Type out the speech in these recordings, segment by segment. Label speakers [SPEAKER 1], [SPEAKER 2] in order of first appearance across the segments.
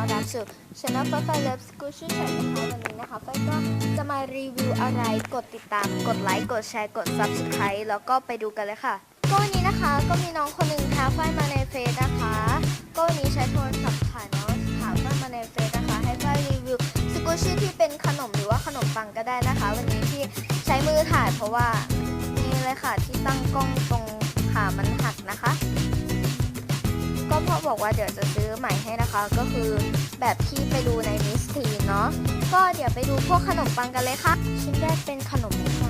[SPEAKER 1] ต้อนรับสู่ช anel ฟ้าไฟเลิฟสกูชี่แชร์นะคะวันนี้นะคะไฟก็จะมารีวิวอะไรกดติดตาม กดไลค์ กดแชร์ กด subscribe แล้วก็ไปดูกันเลยค่ะ ก็วันนี้นะคะก็มีน้องคนหนึ่งท้าไฟมาในเฟซนะคะ ก็วันนี้ใช้โทรศัพท์ถ่ายน้องถามไฟมาในเฟซนะคะ ให้ไฟรีวิวสกูชี่ที่เป็นขนมหรือว่าขนมปังก็ได้นะคะ วันนี้ที่ใช้มือถ่ายเพราะว่านี่เลยค่ะที่ตั้งกล้องตรงขามันหักนะคะ บอกว่าเดี๋ยวจะซื้อใหม่ให้นะคะ ก็คือแบบที่ไปดูในมิสทีนเนาะก็เดี๋ยวไปดูพวกขนมปังกันเลยค่ะ ชิ้นแรกเป็นขนมปัง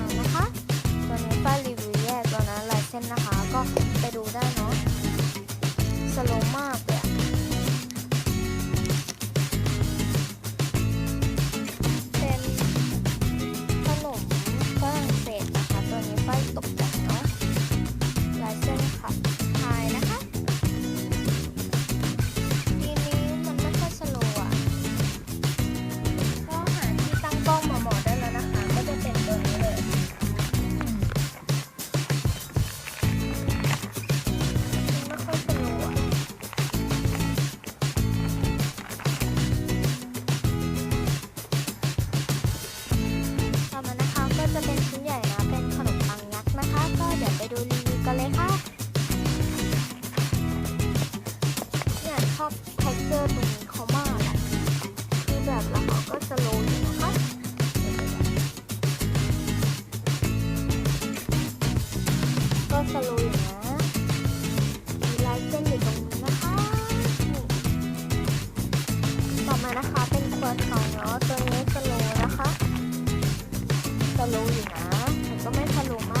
[SPEAKER 1] จะเป็นชิ้นใหญ่นะ เป็นขนมปังยักษ์นะคะ ก็เดี๋ยวไปดูรีวิวกันเลยค่ะเนี่ยชอบเท็กเจอร์ตรงนี้เขามากคือแบบแล้วเขาก็จะโรยนะคะก็สะโรย โลุอยู่นะแต่ก็ไม่สะลุมาก